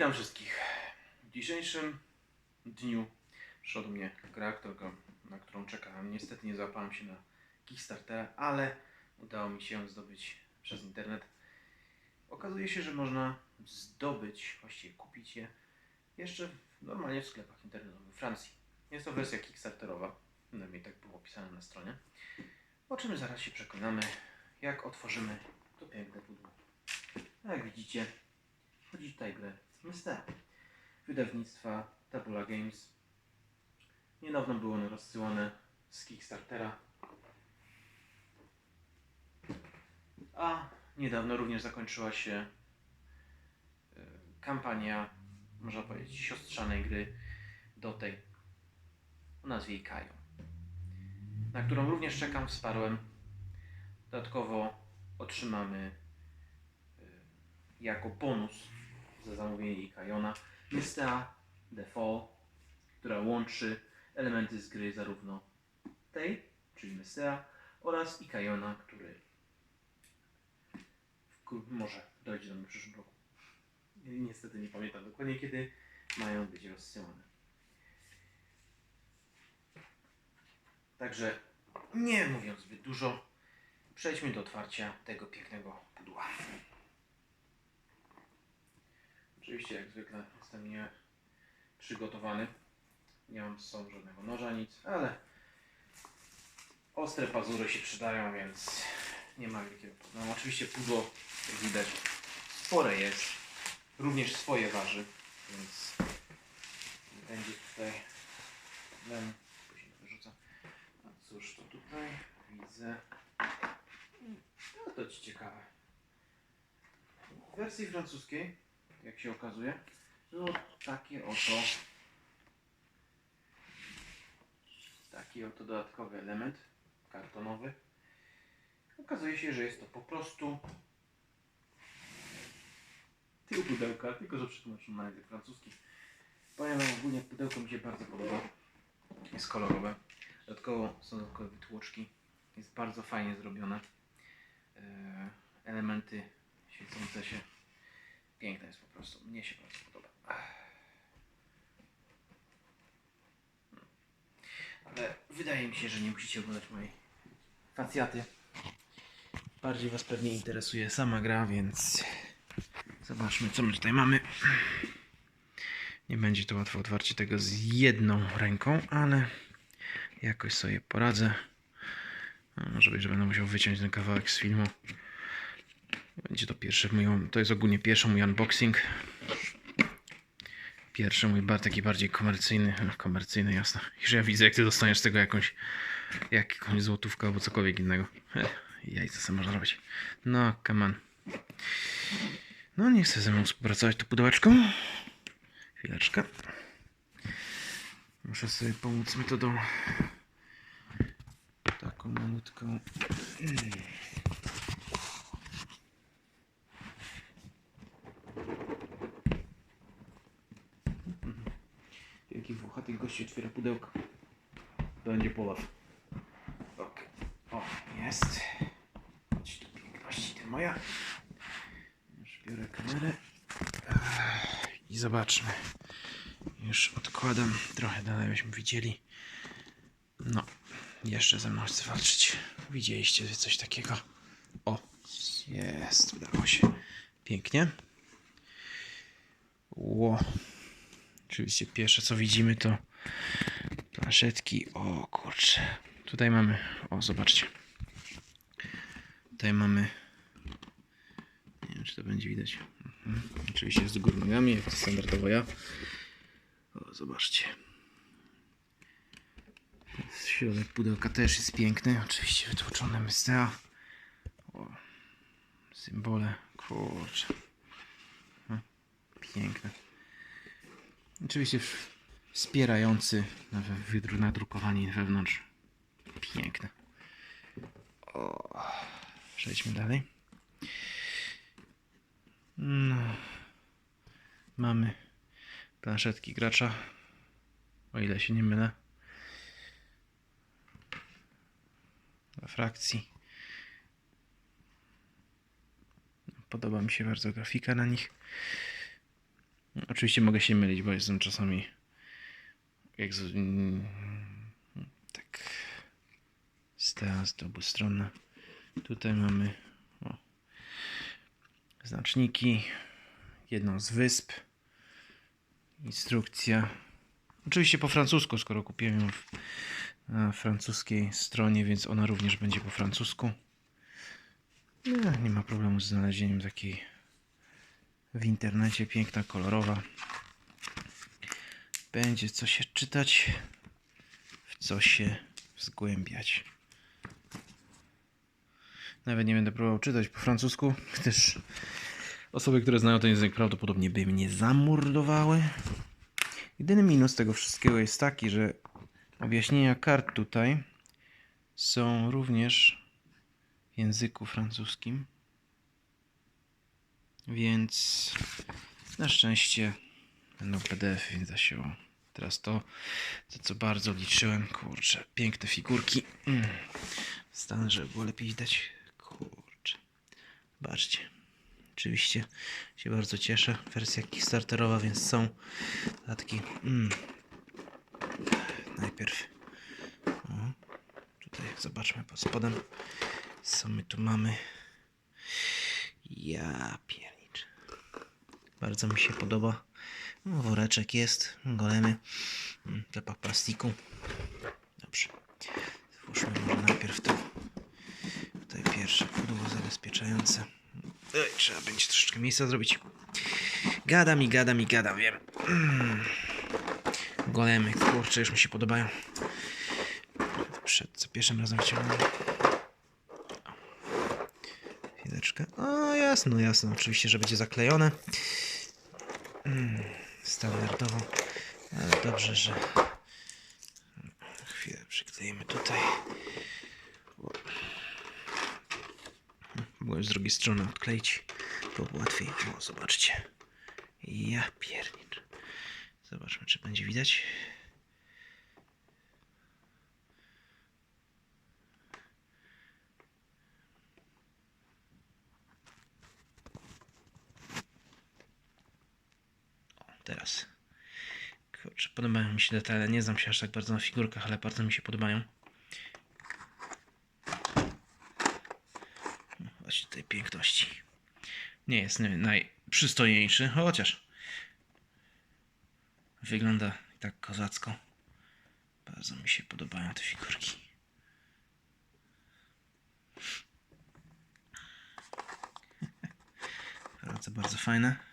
Witam wszystkich. W dzisiejszym dniu przyszła do mnie gra, którego, na którą czekałem. Niestety nie załapałem się na Kickstartera, ale udało mi się ją zdobyć przez internet. Okazuje się, że można zdobyć, właściwie kupić je jeszcze w- normalnie w sklepach internetowych we Francji. Jest to wersja Kickstarterowa, przynajmniej tak było opisane na stronie. O czym zaraz się przekonamy, jak otworzymy to piękne pudło. Jak widzicie, chodzi tutaj grę Myster. Wydawnictwa Tabula Games. Niedawno było ono rozsyłane z Kickstartera. A niedawno również zakończyła się e, kampania, można powiedzieć, siostrzanej gry do tej o nazwie Ikayo, na którą również czekam, wsparłem. Dodatkowo otrzymamy e, jako bonus za zamówienie Ikajona Mystea The Fall, która łączy elementy z gry zarówno tej, czyli Mystea, oraz Ikajona, który wkró- może dojdzie do mnie w przyszłym roku. Niestety nie pamiętam dokładnie kiedy mają być rozsyłane. Także nie mówiąc zbyt dużo, przejdźmy do otwarcia tego pięknego pudła. Oczywiście jak zwykle jestem nie przygotowany. Nie mam z sobą żadnego noża, nic, ale ostre pazury się przydają, więc nie ma wielkiego problemu. Oczywiście pudło, jak widać, spore jest. Również swoje waży, więc będzie tutaj problemu. Później wyrzucam. A cóż to tutaj widzę? No to ci ciekawe. W wersji francuskiej jak się okazuje, było takie oto taki oto dodatkowy element kartonowy. Okazuje się, że jest to po prostu tył pudełka, tylko że przetłumaczony na język francuski. Powiem wam ogólnie pudełko mi się bardzo podoba. Jest kolorowe. Dodatkowo są dodatkowe wytłoczki. Jest bardzo fajnie zrobione. Eee, Elementy świecące się Piękne jest po prostu. Mnie się bardzo podoba. Ale wydaje mi się, że nie musicie oglądać mojej facjaty. Bardziej Was pewnie interesuje sama gra, więc zobaczmy co my tutaj mamy. Nie będzie to łatwe otwarcie tego z jedną ręką, ale jakoś sobie poradzę. Może być, że będę musiał wyciąć ten kawałek z filmu. Będzie to pierwszy mój, to jest ogólnie pierwszy mój unboxing. Pierwszy mój bar taki bardziej komercyjny, no, komercyjny jasno. Już ja widzę jak ty dostaniesz z tego jakąś, jakąś złotówkę albo cokolwiek innego. Jajca co można robić. No, come on. No nie chcę ze mną współpracować to pudełeczką. Chwileczkę. Muszę sobie pomóc metodą taką malutką. Włochaty gości otwiera pudełko. Będzie poław. Ok. O, jest. Chodź tu piękności ty moja. Już biorę kamerę. I zobaczmy. Już odkładam trochę dalej, byśmy widzieli. No, jeszcze ze mną chce walczyć. Widzieliście coś takiego? O, jest, udało się. Pięknie. Ło. Oczywiście pierwsze co widzimy to planszetki. O kurczę. Tutaj mamy, o zobaczcie. Tutaj mamy, nie wiem czy to będzie widać. Mhm. Oczywiście z góry nogami, jak to standardowo ja. O zobaczcie. Środek pudełka też jest piękny. Oczywiście wytłoczone mystea. O, symbole. Kurczę. Mhm. Piękne. Oczywiście wspierający nadrukowanie wewnątrz. Piękne. O, przejdźmy dalej. No. Mamy planszetki gracza. O ile się nie mylę. Dla frakcji. Podoba mi się bardzo grafika na nich. Oczywiście mogę się mylić, bo jestem czasami jak z, mm, tak z ta, z obustronne. Tutaj mamy o, znaczniki, jedną z wysp, instrukcja. Oczywiście po francusku, skoro kupiłem ją w, na francuskiej stronie, więc ona również będzie po francusku. No, nie ma problemu z znalezieniem takiej w internecie, piękna, kolorowa. Będzie co się czytać, w co się zgłębiać. Nawet nie będę próbował czytać po francusku, gdyż osoby, które znają ten język prawdopodobnie by mnie zamordowały. Jedyny minus tego wszystkiego jest taki, że objaśnienia kart tutaj są również w języku francuskim. Więc na szczęście będą PDF, więc da się. Teraz to, to co bardzo liczyłem. Kurczę, piękne figurki. Mm. Stanę, żeby było lepiej widać. Kurczę. Zobaczcie. Oczywiście się bardzo cieszę. Wersja Kickstarterowa, więc są dodatki. Mm. Najpierw. O, tutaj zobaczmy pod spodem. Co my tu mamy? Ja piernicz. Bardzo mi się podoba. No, woreczek jest, golemy, mm, zapach plastiku. Dobrze. Włóżmy może najpierw to. Tutaj pierwsze pudło zabezpieczające. Oj, trzeba będzie troszeczkę miejsca zrobić. Gadam i gadam i gadam, wiem. Mm. Golemy, kurczę, już mi się podobają. Przed za pierwszym razem wyciągnąłem. Chwileczkę. O, jasno, jasno. Oczywiście, że będzie zaklejone. Mm, standardowo. Ale dobrze, że... Chwilę przykleimy tutaj. O. Mogłem z drugiej strony odkleić. Byłoby łatwiej. O, zobaczcie. Ja piernicz. Zobaczmy, czy będzie widać. teraz. Kurczę, podobają mi się detale. Nie znam się aż tak bardzo na figurkach, ale bardzo mi się podobają. Właśnie tej piękności. Nie jest nie- najprzystojniejszy, chociaż wygląda tak kozacko. Bardzo mi się podobają te figurki. Bardzo, bardzo fajne.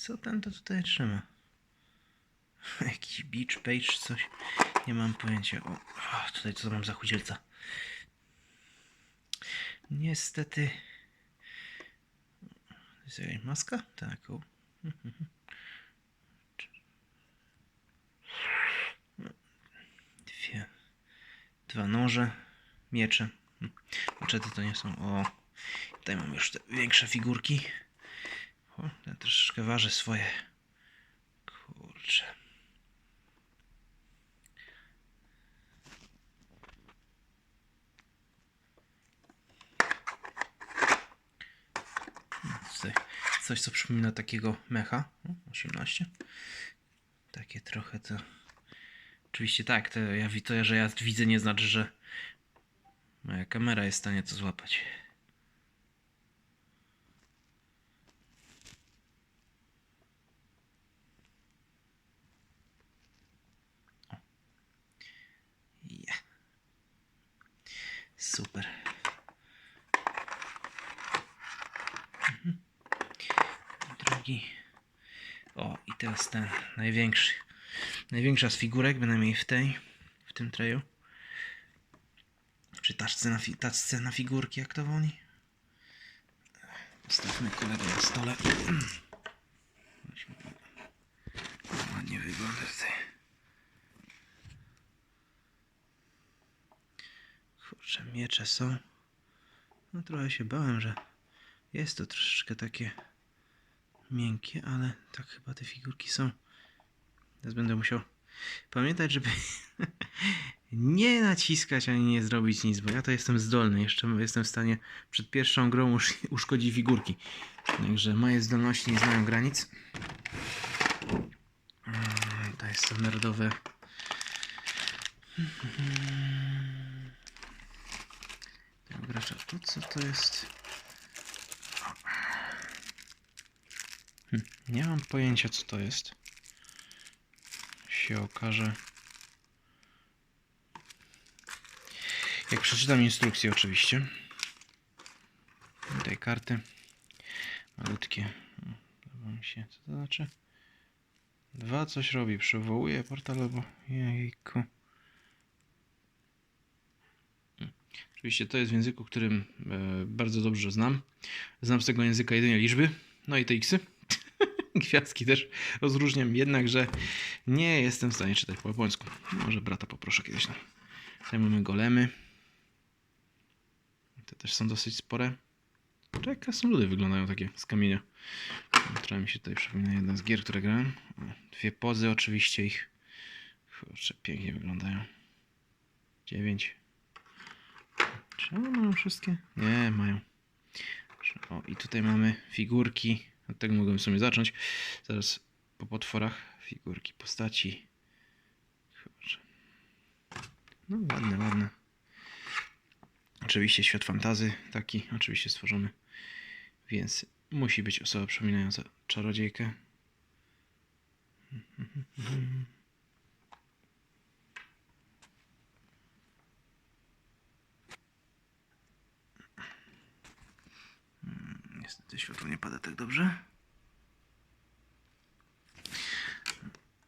Co ten to tutaj trzyma? Jakiś beach page, coś. Nie mam pojęcia. O, o, tutaj co mam za chudzielca? Niestety. Jest jakaś maska? Tak. O. Dwie. Dwa noże. Miecze. Maczety to nie są. O. Tutaj mam już te większe figurki. O, ten troszeczkę waży swoje. Kurczę. Coś, co przypomina takiego mecha. O, 18. Takie trochę to. Oczywiście tak, to, ja, to, że ja widzę, nie znaczy, że moja kamera jest w stanie to złapać. Ja. Super. Mhm. Drugi. O, i teraz ten największy. Największa z figurek, bynajmniej w tej, w tym trayu. Czy taczce na, fi- taczce na figurki, jak to woli? Postawmy kolegę na stole. Ładnie wygląda tutaj. Kurczę, miecze są. No trochę się bałem, że jest to troszeczkę takie miękkie, ale tak chyba te figurki są. Teraz będę musiał pamiętać, żeby nie naciskać ani nie zrobić nic, bo ja to jestem zdolny. Jeszcze jestem w stanie przed pierwszą grą usz- uszkodzić figurki. Także moje zdolności nie znają granic. Mm, To jest standardowe. Gracza. Tu co to jest? Hm, Nie mam pojęcia co to jest. Się okaże. Jak przeczytam instrukcję oczywiście. Tutaj karty. Malutkie. Mi się. Co to znaczy? Dwa coś robi. Przywołuje portal albo... Jejku. Oczywiście to jest w języku, którym e, bardzo dobrze znam. Znam z tego języka jedynie liczby. No i te xy. Gwiazdki też rozróżniam, jednakże nie jestem w stanie czytać po japońsku. Może brata poproszę kiedyś. No. Tutaj mamy golemy. Te też są dosyć spore. To jak krasnoludy wyglądają takie z kamienia. Która mi się tutaj przypomina jedna z gier, które grałem. Dwie pozy oczywiście ich. Kurczę, pięknie wyglądają. Dziewięć. Czy one mają wszystkie? Nie, mają. O, i tutaj mamy figurki. Od tego mogłem sobie zacząć. Zaraz po potworach figurki postaci. No ładne, ładne. Oczywiście świat fantazy taki, oczywiście stworzony. Więc musi być osoba przypominająca czarodziejkę. Mm, Niestety światło nie pada tak dobrze.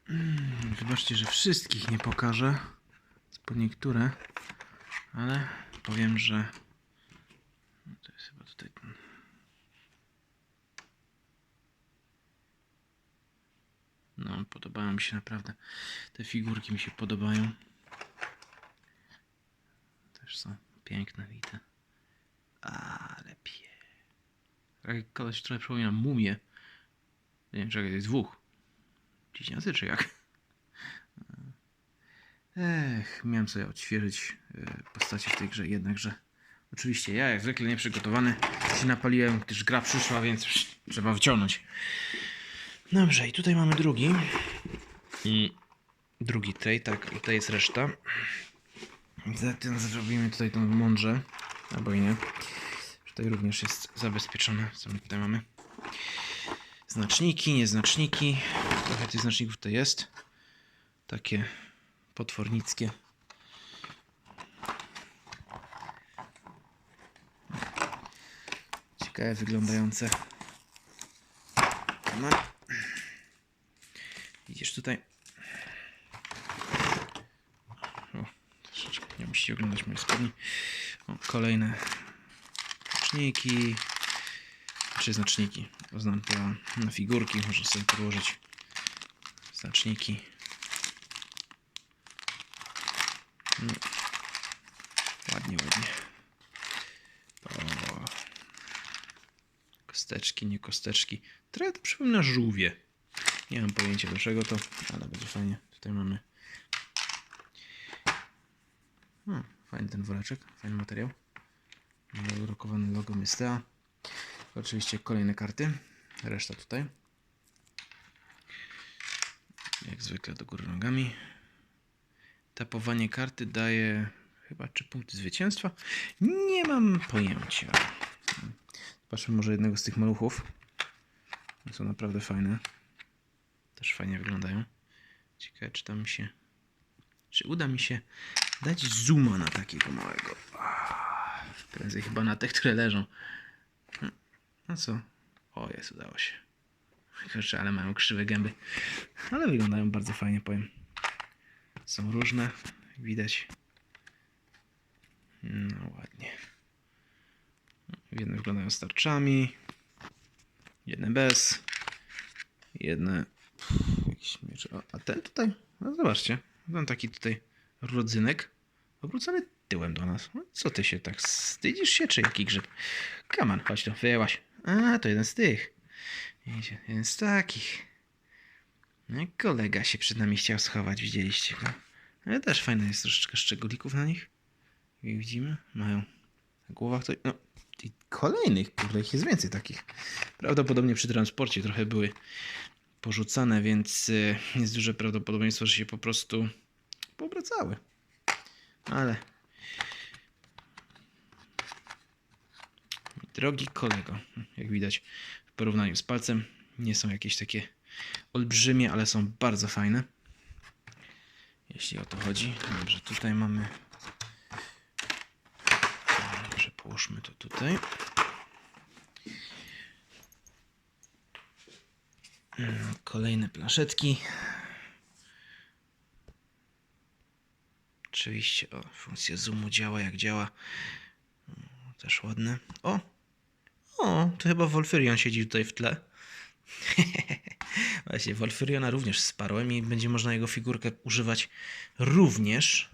Mm, Wybaczcie, że wszystkich nie pokażę. Po niektóre. Ale powiem, że no to jest chyba tutaj ten. No, podobają mi się naprawdę. Te figurki mi się podobają. Też są piękne, widzę. Ale pie. Tak koleś trochę przypomina mumię. Nie wiem, czekaj, to jest dwóch. Ciśniacy czy jak? Ech, miałem sobie odświeżyć e, postacie w tej grze, jednakże oczywiście ja jak zwykle nieprzygotowany się napaliłem, gdyż gra przyszła, więc trzeba wyciągnąć. Dobrze, i tutaj mamy drugi. Drugi tej, tak, i tutaj jest reszta. Za ten zrobimy tutaj tą mądrze, albo i nie. Tutaj również jest zabezpieczone, co my tutaj mamy. Znaczniki, nieznaczniki. Trochę tych znaczników tutaj jest. Takie potwornickie. Ciekawe wyglądające. No. Widzisz tutaj. O, troszeczkę nie musicie oglądać moje spodni. O, kolejne znaczniki. Czy znaczniki? Znam to na figurki, można sobie podłożyć znaczniki. No. Ładnie, ładnie. O. Kosteczki, nie kosteczki. Trochę to przypomina żółwie. Nie mam pojęcia do czego to, ale będzie fajnie. Tutaj mamy. O, fajny ten woreczek, fajny materiał. Rokowany logo Mystea. Oczywiście kolejne karty. Reszta tutaj. Jak zwykle do góry nogami. Tapowanie karty daje chyba 3 punkty zwycięstwa. Nie mam pojęcia. Zobaczmy może jednego z tych maluchów. Są naprawdę fajne. Też fajnie wyglądają. Ciekawe czy tam się... Czy uda mi się dać zooma na takiego małego. Ah, Prędzej chyba na te, które leżą. No co? O, jest, udało się. Kurczę, ale mają krzywe gęby. Ale wyglądają bardzo fajnie, powiem. Są różne, widać. No ładnie. Jedne wyglądają z tarczami, jedne bez, jedne jakiś miecz. A, a ten tutaj, no zobaczcie, mam taki tutaj rodzynek obrócony tyłem do nas. Co ty się tak wstydzisz się, czy jaki grzyb? Kaman, chodź tu, wyjęłaś. A, to jeden z tych. Jeden z takich. No, kolega się przed nami chciał schować, widzieliście go. Ale też fajne jest troszeczkę szczególików na nich. Jak widzimy, mają na głowach to... No, i kolejnych, kurde, ich jest więcej takich. Prawdopodobnie przy transporcie trochę były porzucane, więc y, jest duże prawdopodobieństwo, że się po prostu poobracały. Ale... Drogi kolego, jak widać w porównaniu z palcem, nie są jakieś takie olbrzymie, ale są bardzo fajne. Jeśli o to chodzi. Dobrze, tutaj mamy. Dobrze, połóżmy to tutaj. Mm, Kolejne planszetki. Oczywiście, o, funkcja zoomu działa jak działa. Mm, Też ładne. O! O, to chyba Wolfyrion siedzi tutaj w tle. Właśnie, Wolfyriona również sparłem i będzie można jego figurkę używać również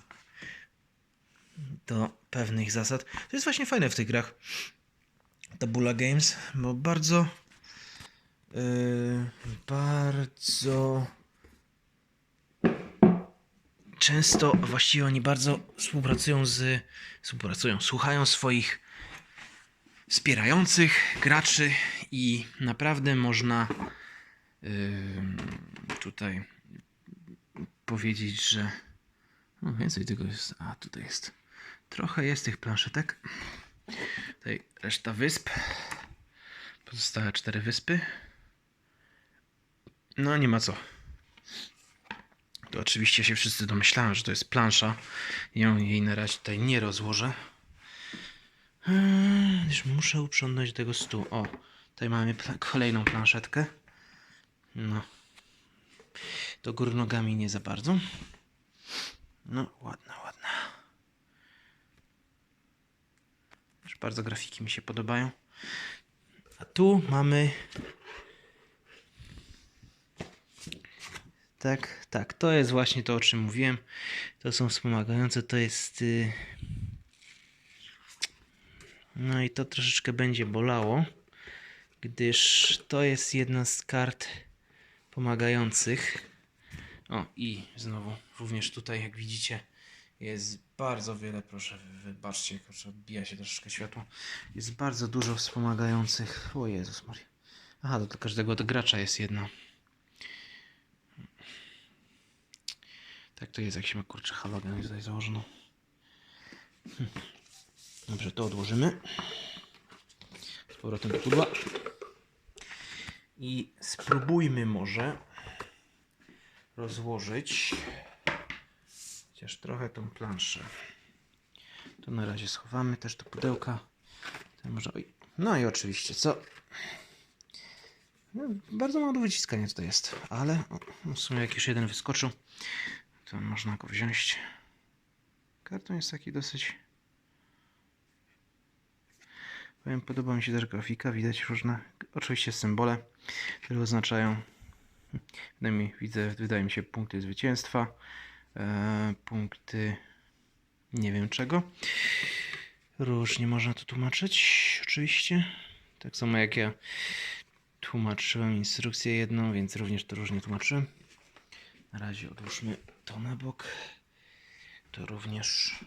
do pewnych zasad. To jest właśnie fajne w tych grach Tabula Games, bo bardzo yy, bardzo często, właściwie oni bardzo współpracują z współpracują, słuchają swoich wspierających graczy i naprawdę można tutaj powiedzieć, że no więcej tego jest. A tutaj jest. Trochę jest tych planszetek. Tutaj reszta wysp. Pozostałe cztery wyspy. No nie ma co. To oczywiście się wszyscy domyślałem, że to jest plansza. Ja jej na razie tutaj nie rozłożę. Już muszę uprzątnąć tego stół. O, tutaj mamy kolejną planszetkę. No. Do góry nogami nie za bardzo. No, ładna, ładna. Już bardzo grafiki mi się podobają. A tu mamy. Tak, tak, to jest właśnie to, o czym mówiłem. To są wspomagające, to jest. y, No i to troszeczkę będzie bolało, gdyż to jest jedna z kart pomagających. O, i znowu, również tutaj, jak widzicie, jest bardzo wiele, proszę, wy- wybaczcie, proszę, odbija się troszeczkę światło. Jest bardzo dużo wspomagających. O Jezus Maria. Aha, to dla każdego gracza jest jedna. Tak to jest, jak się ma kurczę halogen tutaj założono. Hm. Dobrze, to odłożymy. Z powrotem do pudła. I spróbujmy może rozłożyć chociaż trochę tą planszę. To na razie schowamy też do pudełka. Może... No i oczywiście, co? No, bardzo mało do wyciskania tutaj jest, ale o, w sumie jak już jeden wyskoczył, to można go wziąć. Karton jest taki dosyć... Powiem, podoba mi się też grafika, widać różne, oczywiście symbole, które oznaczają, widzę, wydaje mi się, punkty zwycięstwa, e, punkty nie wiem czego. Różnie można to tłumaczyć, oczywiście. Tak samo jak ja tłumaczyłem instrukcję jedną, więc również to różnie tłumaczyłem. Na razie odłóżmy to na bok. To również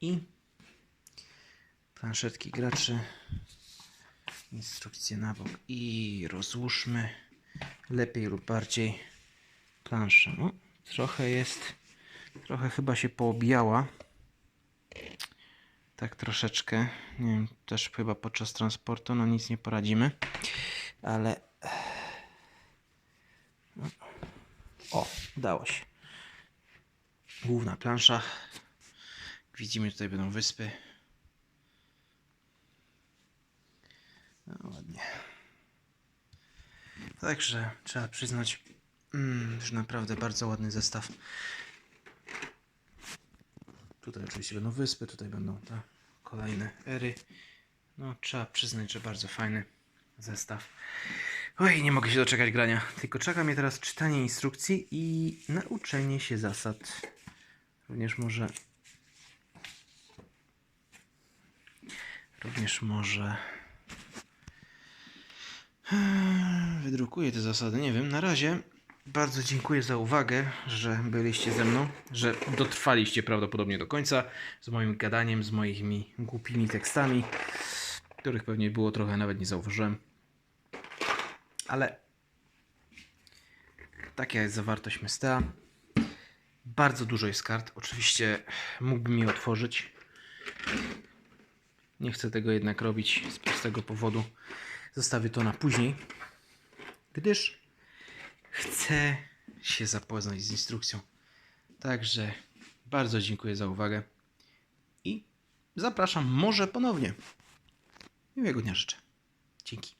i planszetki graczy. Instrukcje na bok i rozłóżmy lepiej lub bardziej planszę. No, trochę jest, trochę chyba się poobijała. Tak troszeczkę. Nie wiem, też chyba podczas transportu, no nic nie poradzimy. Ale. No. O, udało się. Główna plansza. Widzimy, tutaj będą wyspy. No ładnie. Także trzeba przyznać, mm, że naprawdę bardzo ładny zestaw. Tutaj oczywiście będą wyspy, tutaj będą te kolejne ery. No, trzeba przyznać, że bardzo fajny zestaw. Oj, nie mogę się doczekać grania. Tylko czeka mnie teraz czytanie instrukcji i nauczenie się zasad. Również może. Również może. Wydrukuję te zasady. Nie wiem, na razie bardzo dziękuję za uwagę, że byliście ze mną, że dotrwaliście prawdopodobnie do końca z moim gadaniem, z moimi głupimi tekstami, których pewnie było trochę, nawet nie zauważyłem. Ale taka jest zawartość Mestea. Bardzo dużo jest kart. Oczywiście mógłbym je otworzyć. Nie chcę tego jednak robić z prostego powodu. Zostawię to na później, gdyż chcę się zapoznać z instrukcją. Także bardzo dziękuję za uwagę i zapraszam może ponownie. Miłego dnia życzę. Dzięki.